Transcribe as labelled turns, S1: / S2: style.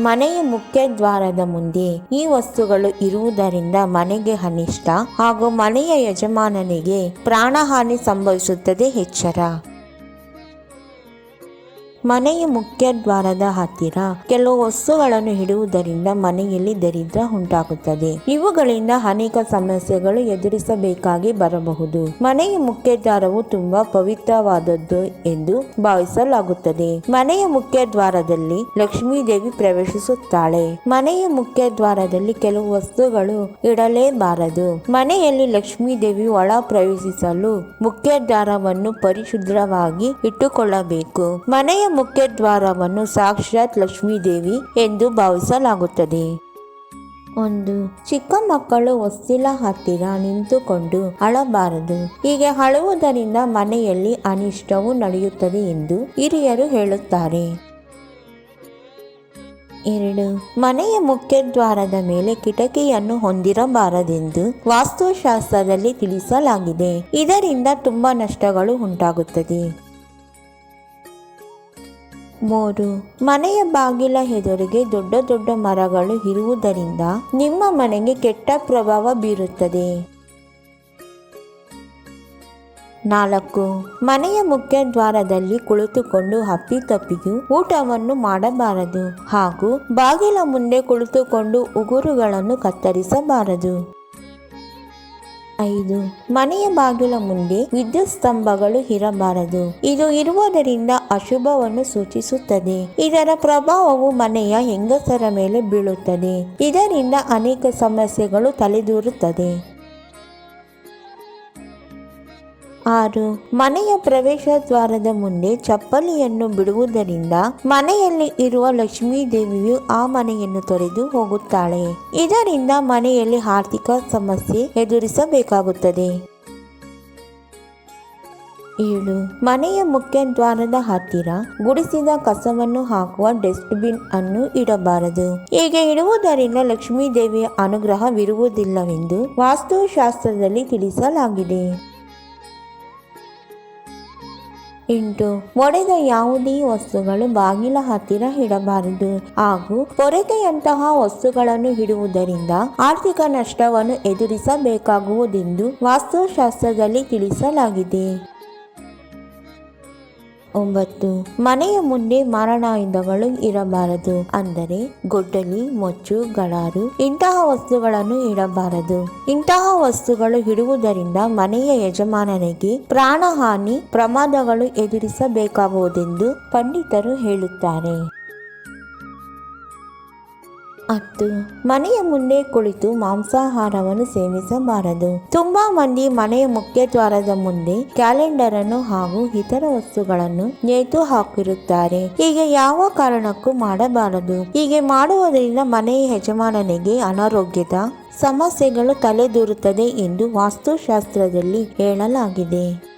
S1: ಮನೆಯ ಮುಖ್ಯ ದ್ವಾರದ ಮುಂದೆ ಈ ವಸ್ತುಗಳು ಇರುವುದರಿಂದ ಮನೆಗೆ ಅನಿಷ್ಟ ಹಾಗೂ ಮನೆಯ ಯಜಮಾನನಿಗೆ ಪ್ರಾಣಹಾನಿ ಸಂಭವಿಸುತ್ತದೆ ಎಚ್ಚರ. ಮನೆಯ ಮುಖ್ಯ ದ್ವಾರದ ಹತ್ತಿರ ಕೆಲವು ವಸ್ತುಗಳನ್ನು ಇಡುವುದರಿಂದ ಮನೆಯಲ್ಲಿ ದರಿದ್ರ ಉಂಟಾಗುತ್ತದೆ. ಇವುಗಳಿಂದ ಅನೇಕ ಸಮಸ್ಯೆಗಳು ಎದುರಿಸಬೇಕಾಗಿ ಬರಬಹುದು. ಮನೆಯ ಮುಖ್ಯ ದ್ವಾರವು ತುಂಬಾ ಪವಿತ್ರವಾದದ್ದು ಎಂದು ಭಾವಿಸಲಾಗುತ್ತದೆ. ಮನೆಯ ಮುಖ್ಯ ದ್ವಾರದಲ್ಲಿ ಲಕ್ಷ್ಮೀ ದೇವಿ ಪ್ರವೇಶಿಸುತ್ತಾಳೆ. ಮನೆಯ ಮುಖ್ಯ ದ್ವಾರದಲ್ಲಿ ಕೆಲವು ವಸ್ತುಗಳು ಇಡಲೇಬಾರದು. ಮನೆಯಲ್ಲಿ ಲಕ್ಷ್ಮೀ ದೇವಿ ಒಳ ಪ್ರವೇಶಿಸಲು ಮುಖ್ಯ ದ್ವಾರವನ್ನು ಪರಿಶುದ್ಧವಾಗಿ ಇಟ್ಟುಕೊಳ್ಳಬೇಕು. ಮನೆಯ ಮುಖ್ಯ ದ್ವಾರವನ್ನು ಸಾಕ್ಷಾತ್ ಲಕ್ಷ್ಮೀದೇವಿ ಎಂದು ಭಾವಿಸಲಾಗುತ್ತದೆ. ಒಂದು, ಚಿಕ್ಕ ಮಕ್ಕಳು ಹೊಸ್ತಿಲ ಹತ್ತಿರ ನಿಂತುಕೊಂಡು ಅಳಬಾರದು. ಹೀಗೆ ಅಳುವುದರಿಂದ ಮನೆಯಲ್ಲಿ ಅನಿಷ್ಟವು ನಡೆಯುತ್ತದೆ ಎಂದು ಹಿರಿಯರು ಹೇಳುತ್ತಾರೆ. ಎರಡು, ಮನೆಯ ಮುಖ್ಯದ್ವಾರದ ಮೇಲೆ ಕಿಟಕಿಯನ್ನು ಹೊಂದಿರಬಾರದೆಂದು ವಾಸ್ತುಶಾಸ್ತ್ರದಲ್ಲಿ ತಿಳಿಸಲಾಗಿದೆ. ಇದರಿಂದ ತುಂಬಾ ನಷ್ಟಗಳು ಉಂಟಾಗುತ್ತದೆ. ಮೂರು ಮನೆಯ ಬಾಗಿಲ ಎದುರಿಗೆ ದೊಡ್ಡ ದೊಡ್ಡ ಮರಗಳು ಇರುವುದರಿಂದ ನಿಮ್ಮ ಮನೆಗೆ ಕೆಟ್ಟ ಪ್ರಭಾವ ಬೀರುತ್ತದೆ. ನಾಲ್ಕು, ಮನೆಯ ಮುಖ್ಯ ದ್ವಾರದಲ್ಲಿ ಕುಳಿತುಕೊಂಡು ಅಪ್ಪಿತಪ್ಪಿಯು ಊಟವನ್ನು ಮಾಡಬಾರದು ಹಾಗೂ ಬಾಗಿಲ ಮುಂದೆ ಕುಳಿತುಕೊಂಡು ಉಗುರುಗಳನ್ನು ಕತ್ತರಿಸಬಾರದು. ಐದು. ಮನೆಯ ಬಾಗಿಲ ಮುಂದೆ ವಿದ್ಯುತ್ ಸ್ತಂಭಗಳು ಇರಬಾರದು. ಇದು ಇರುವುದರಿಂದ ಅಶುಭವನ್ನು ಸೂಚಿಸುತ್ತದೆ. ಇದರ ಪ್ರಭಾವವು ಮನೆಯ ಹೆಂಗಸರ ಮೇಲೆ ಬೀಳುತ್ತದೆ. ಇದರಿಂದ ಅನೇಕ ಸಮಸ್ಯೆಗಳು ತಲೆದೂರುತ್ತದೆ. ಆರು, ಮನೆಯ ಪ್ರವೇಶ ದ್ವಾರದ ಮುಂದೆ ಚಪ್ಪಲಿಯನ್ನು ಬಿಡುವುದರಿಂದ ಮನೆಯಲ್ಲಿ ಇರುವ ಲಕ್ಷ್ಮೀ ದೇವಿಯು ಆ ಮನೆಯನ್ನು ತೊರೆದು ಹೋಗುತ್ತಾಳೆ. ಇದರಿಂದ ಮನೆಯಲ್ಲಿ ಆರ್ಥಿಕ ಸಮಸ್ಯೆ ಎದುರಿಸಬೇಕಾಗುತ್ತದೆ. ಏಳು, ಮನೆಯ ಮುಖ್ಯ ದ್ವಾರದ ಹತ್ತಿರ ಗುಡಿಸಿದ ಕಸವನ್ನು ಹಾಕುವ ಡಸ್ಟ್ಬಿನ್ ಅನ್ನು ಇಡಬಾರದು. ಹೀಗೆ ಇಡುವುದರಿಂದ ಲಕ್ಷ್ಮೀ ದೇವಿಯ ಅನುಗ್ರಹವಿರುವುದಿಲ್ಲವೆಂದು ವಾಸ್ತುಶಾಸ್ತ್ರದಲ್ಲಿ ತಿಳಿಸಲಾಗಿದೆ. ಎಂಟು. ಒಡೆದ ಯಾವುದೇ ವಸ್ತುಗಳು ಬಾಗಿಲ ಹತ್ತಿರ ಇಡಬಾರದು. ಹಾಗೂ ಪೊರೆತೆಯಂತಹ ವಸ್ತುಗಳನ್ನು ಇಡುವುದರಿಂದ ಆರ್ಥಿಕ ನಷ್ಟವನ್ನು ಎದುರಿಸಬೇಕಾಗುವುದೆಂದು ವಾಸ್ತುಶಾಸ್ತ್ರದಲ್ಲಿ ತಿಳಿಸಲಾಗಿದೆ. ಒಂಬತ್ತು. ಮನೆಯ ಮುಂದೆ ಮಾರಣಾಯುಧಗಳು ಇರಬಾರದು. ಅಂದರೆ ಗೊಡ್ಡಲಿ, ಮೊಚ್ಚು ಗಳಾರು ಇಂತಹ ವಸ್ತುಗಳನ್ನು ಇಡಬಾರದು. ಇಂತಹ ವಸ್ತುಗಳು ಇಡುವುದರಿಂದ ಮನೆಯ ಯಜಮಾನನಿಗೆ ಪ್ರಾಣಹಾನಿ ಪ್ರಮಾದಗಳು ಎದುರಿಸಬೇಕಾಗುವುದೆಂದು ಪಂಡಿತರು ಹೇಳುತ್ತಾರೆ. ಹತ್ತು ಮನೆಯ ಮುಂದೆ ಕುಳಿತು ಮಾಂಸಾಹಾರವನ್ನು ಸೇವಿಸಬಾರದು. ತುಂಬಾ ಮಂದಿ ಮನೆಯ ಮುಖ್ಯ ದ್ವಾರದ ಮುಂದೆ ಕ್ಯಾಲೆಂಡರ್ ಅನ್ನು ಹಾಗೂ ಇತರ ವಸ್ತುಗಳನ್ನು ನೇತು ಹಾಕಿರುತ್ತಾರೆ. ಹೀಗೆ ಯಾವ ಕಾರಣಕ್ಕೂ ಮಾಡಬಾರದು. ಹೀಗೆ ಮಾಡುವುದರಿಂದ ಮನೆಯ ಯಜಮಾನನಿಗೆ ಅನಾರೋಗ್ಯದ ಸಮಸ್ಯೆಗಳು ತಲೆದೂರುತ್ತದೆ ಎಂದು ವಾಸ್ತುಶಾಸ್ತ್ರದಲ್ಲಿ ಹೇಳಲಾಗಿದೆ.